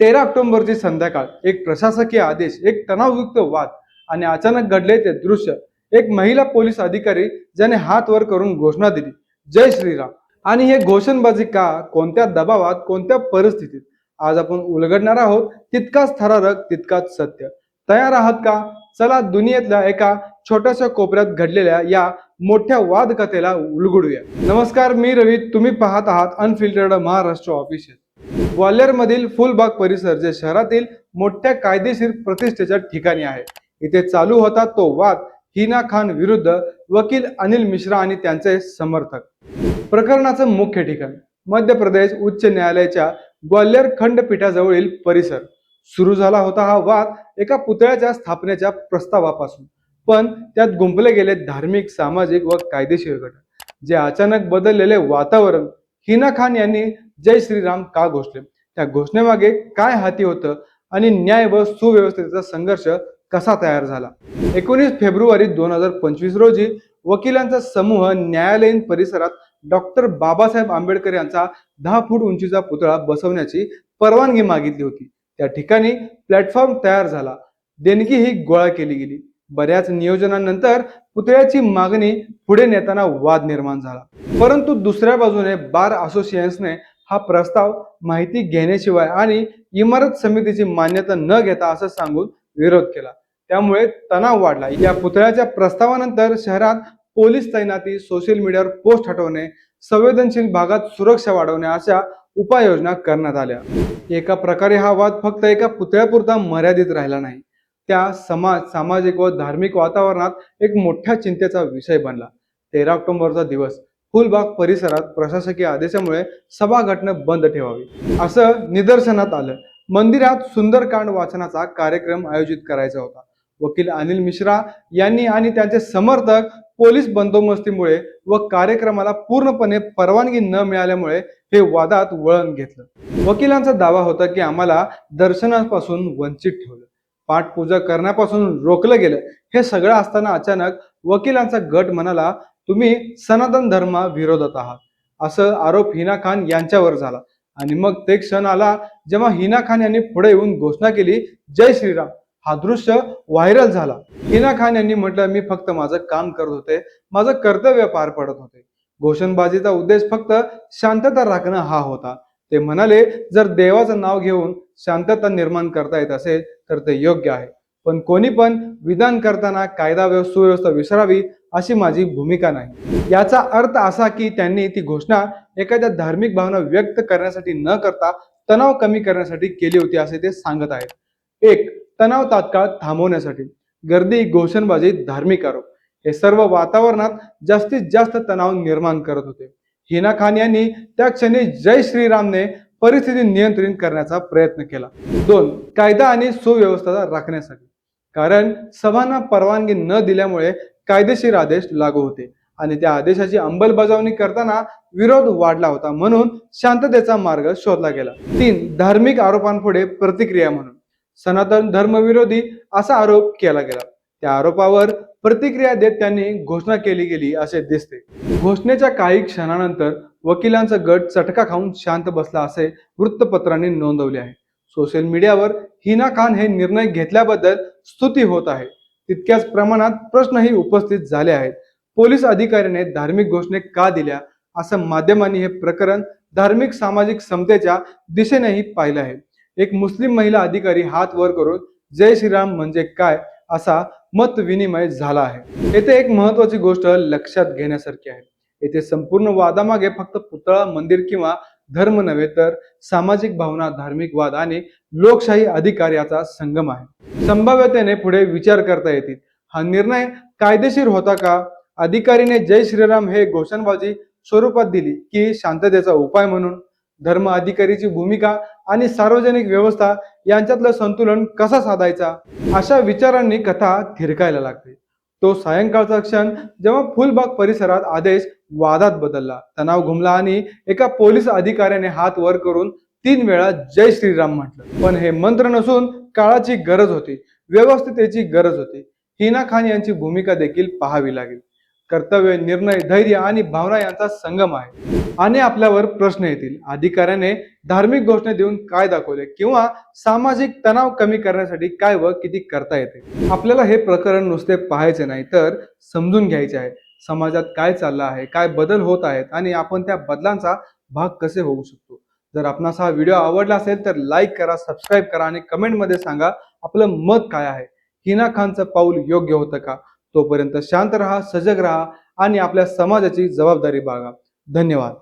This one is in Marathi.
तेरा ऑक्टोबरची संध्याकाळ एक प्रशासकीय आदेश एक तणावयुक्त वाद आणि अचानक घडले ते दृश्य एक महिला पोलीस अधिकारी ज्याने हात वर करून घोषणा दिली जय श्रीराम. आणि हे घोषणबाजी का? कोणत्या दबावात? कोणत्या परिस्थितीत? आज आपण उलगडणार आहोत तितकाच थरारक तितकाच सत्य. तयार आहात का? चला दुनियेतल्या एका छोट्याशा कोपऱ्यात घडलेल्या या मोठ्या वाद कथेला उलगडूया. नमस्कार मी रवी. तुम्ही पाहत आहात अनफिल्टर्ड महाराष्ट्र ऑफिशियल ग्वाल्हेरमधील फुलबाग परिसर जे शहरातील मोठ्या कायदेशीर प्रतिष्ठेच्या ठिकाणी आहे. इथे चालू होता तो वाद हिना खान विरुद्ध वकील अनिल मिश्रा आणि त्यांचे समर्थक. प्रकरणाचं मुख्य ठिकाण मध्य प्रदेश उच्च न्यायालयाच्या ग्वाल्हेर खंडपीठाजवळील परिसर. सुरू झाला होता हा वाद एका पुतळ्याच्या स्थापनेच्या प्रस्तावापासून पण त्यात गुंपले गेले धार्मिक सामाजिक व कायदेशीर घटक जे अचानक बदललेले वातावरण हिना खान यांनी जय श्रीराम का घोषले? त्या घोषणेमागे काय हाती होतं आणि न्याय व सुव्यवस्थेचा संघर्ष कसा तयार झाला? एकोणीस फेब्रुवारी दोन हजार पंचवीस रोजी वकिलांचा समूह न्यायालयीन परिसरात डॉक्टर बाबासाहेब आंबेडकर यांचा दहा फूट उंचीचा पुतळा बसवण्याची परवानगी मागितली होती. त्या ठिकाणी प्लॅटफॉर्म तयार झाला. देणगी ही गोळा केली गेली. बऱ्याच नियोजनानंतर पुतळ्याची मागणी पुढे नेताना वाद निर्माण झाला. परंतु दुसऱ्या बाजूने बार असोसिएशनने हा प्रस्ताव माहिती घेण्याशिवाय आणि इमारत समितीची मान्यता न घेता असं सांगून विरोध केला. त्यामुळे तणाव वाढला. या पुतळ्याच्या प्रस्तावानंतर शहरात पोलीस तैनाती सोशल मीडियावर पोस्ट हटवणे संवेदनशील भागात सुरक्षा वाढवणे अशा उपाययोजना करण्यात आल्या. एका प्रकारे हा वाद फक्त एका पुतळ्यापुरता मर्यादित राहिला नाही. त्या समाज सामाजिक व धार्मिक वातावरणात एक मोठ्या चिंतेचा विषय बनला. तेरा ऑक्टोबरचा दिवस. फुलबाग परिसरात प्रशासकीय आदेशामुळे सभाघटना बंद ठेवावी. असं निदर्शनात आलं. मंदिरात सुंदरकांड वाचनाचा कार्यक्रम आयोजित करायचा होता. वकील अनिल मिश्रा यांनी आणि त्यांचे समर्थक पोलीस बंदोबस्तीमुळे व कार्यक्रमाला पूर्णपणे परवानगी न मिळाल्यामुळे हे वादात वळण घेतलं. वकिलांचा दावा होता की आम्हाला दर्शनापासून वंचित ठेवलं. पाठपूजा करण्यापासून रोखलं गेलं. हे सगळं असताना अचानक वकिलांचा गट म्हणाला तुम्ही सनातन धर्मा विरोधात आहात. असं आरोप हिना खान यांच्यावर झाला. आणि मग ते क्षण आला जेव्हा हिना खान यांनी पुढे येऊन घोषणा केली जय श्रीराम. हा दृश्य व्हायरल झाला. हिना खान यांनी म्हटलं मी फक्त माझं काम करत होते. माझं कर्तव्य पार पडत होते. घोषणबाजीचा उद्देश फक्त शांतता राखणं हा होता. ते म्हणाले जर देवाचं नाव घेऊन शांतता निर्माण करता येत असेल तर ते योग्य आहे. पण कोणी पण विधान करताना कायदा व्यव सुव्यवस्था विसरावी अशी माझी भूमिका नाही. याचा अर्थ असा की त्यांनी ती घोषणा एखाद्या धार्मिक भावना व्यक्त करण्यासाठी न करता तणाव कमी करण्यासाठी केली होती असे ते सांगत आहेत. एक तणाव तात्काळ थांबवण्यासाठी. गर्दी घोषणबाजी धार्मिक आरोप. हे सर्व वातावरणात जास्तीत जास्त तणाव निर्माण करत होते. हिना खान यांनी त्या क्षणी जय श्रीरामने परिस्थिती नियंत्रित करण्याचा प्रयत्न केला. दोन कायदा आणि सुव्यवस्था राखण्यासाठी. कारण सभांना परवानगी न दिल्यामुळे कायदेशीर आदेश लागू होते आणि त्या आदेशाची अंमलबजावणी करताना विरोध वाढला होता म्हणून शांततेचा मार्ग शोधला गेला. तीन धार्मिक आरोपांपुढे प्रतिक्रिया म्हणून. सनातन धर्मविरोधी असा आरोप केला गेला. त्या आरोपावर प्रतिक्रिया देत त्यांनी घोषणा केली गेली असे दिसते. घोषणेच्या काही क्षणानंतर वकिलांचा गट चटका खाऊन शांत बसला असे वृत्तपत्रांनी नोंदवले आहे. सोशल मीडियावर हिना खान हे निर्णय घेतल्याबद्दल स्तुती होत आहे. तितक्याच प्रमाणात प्रश्नही उपस्थित झाले आहेत. पोलीस अधिकाऱ्याने धार्मिक घोषणे का दिल्या असं माध्यमांनी हे प्रकरण धार्मिक सामाजिक समतेच्या दिशेनेही पाहिलं आहे. एक मुस्लिम महिला अधिकारी हात वर करून जय श्रीराम म्हणजे काय असा मत विनिमय झाला आहे. येथे एक महत्वाची गोष्ट लक्षात घेण्यासारखी आहे. येथे संपूर्ण वादामागे फक्त पुतळा मंदिर किंवा धर्म नव्हे तर सामाजिक भावना धार्मिक वाद आणि लोकशाही अधिकार याचा संगम आहे. संभाव्यतेने पुढे विचार करता येतील. हा निर्णय कायदेशीर होता का? अधिकारीने जय श्रीराम हे घोषणबाजी स्वरूपात दिली की शांततेचा उपाय म्हणून? धर्म अधिकारीची भूमिका आणि सार्वजनिक व्यवस्था यांच्यातलं संतुलन कसा साधायचा? अशा विचारांनी कथा थिरकायला लागते. तो सायंकाळचा क्षण जेव्हा फुलबाग परिसरात आदेश वादात बदलला. तणाव घुमला आणि एका पोलीस अधिकाऱ्याने हात वर करून तीन वेळा जय श्रीराम म्हटलं. पण हे मंत्र नसून काळाची गरज होती. व्यवस्थितेची गरज होती. हिना खान यांची भूमिका देखील पाहावी लागेल. कर्तव्य निर्णय धैर्य आणि भावना यांचा संगम आहे. आणि आपल्यावर प्रश्न येतील. अधिकाऱ्याने धार्मिक घोषणा देऊन काय दाखवले किंवा सामाजिक तणाव कमी करण्यासाठी काय व किती करता येते? आपल्याला हे प्रकरण नुसते पाहायचे नाही तर समजून घ्यायचे आहे. समाजात काय चाललं आहे काय बदल होत आहेत आणि आपण त्या बदलांचा भाग कसे होऊ शकतो? जर आपणास हा व्हिडिओ आवडला असेल तर लाईक करा सबस्क्राईब करा आणि कमेंटमध्ये सांगा आपलं मत काय आहे. हिना खानचं पाऊल योग्य होतं का? तोपर्यंत शांत राहा सजग राहा आणि आपल्या समाजाची जबाबदारी बाळगा. धन्यवाद.